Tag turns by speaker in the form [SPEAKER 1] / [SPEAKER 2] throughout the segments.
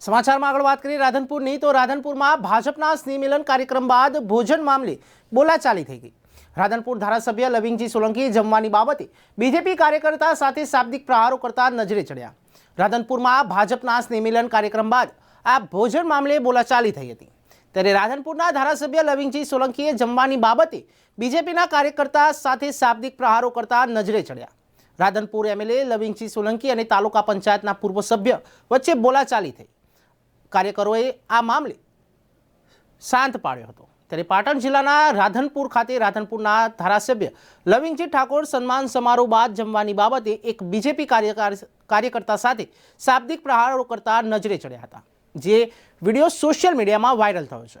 [SPEAKER 1] સમાચારમાં આગળ વાત કરીએ રાધનપુરની, તો રાધનપુરમાં ભાજપના સ્નેહમિલન કાર્યક્રમ બાદ ભોજન મામલે બોલાચાલી થઈ ગઈ. રાધનપુર ધારાસભ્ય લવિંગજી સોલંકી જમવાની બાબતે બીજેપી કાર્યકર્તા સાથે શાબ્દિક પ્રહારો કરતા નજરે ચડ્યા. રાધનપુરમાં ભાજપના સ્નેહમિલન કાર્યક્રમ બાદ આ ભોજન મામલે બોલાચાલી થઈ હતી. ત્યારે રાધનપુરના ધારાસભ્ય લવિંગજી સોલંકીએ જમવાની બાબતે બીજેપીના કાર્યકર્તા સાથે શાબ્દિક પ્રહારો કરતા નજરે ચડ્યા. રાધનપુર એમએલએ લવિંગજી સોલંકી અને તાલુકા પંચાયતના પૂર્વ સભ્ય વચ્ચે બોલાચાલી થઈ. કાર્યકરોએ આ મામલે શાંત પાડ્યો હતો. ત્યારે પાટણ જિલ્લાના રાધનપુર ખાતે રાધનપુરના ધારાસભ્ય લવિંગજી ઠાકોર સન્માન સમારોહ બાદ જમવાની બાબતે એક બીજેપી કાર્યકર કાર્યકર્તા સાથે શાબ્દિક પ્રહારો કરતા નજરે ચડ્યા હતા, જે વીડિયો સોશિયલ મીડિયામાં વાયરલ થયો છે.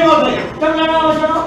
[SPEAKER 2] ¡Vamos.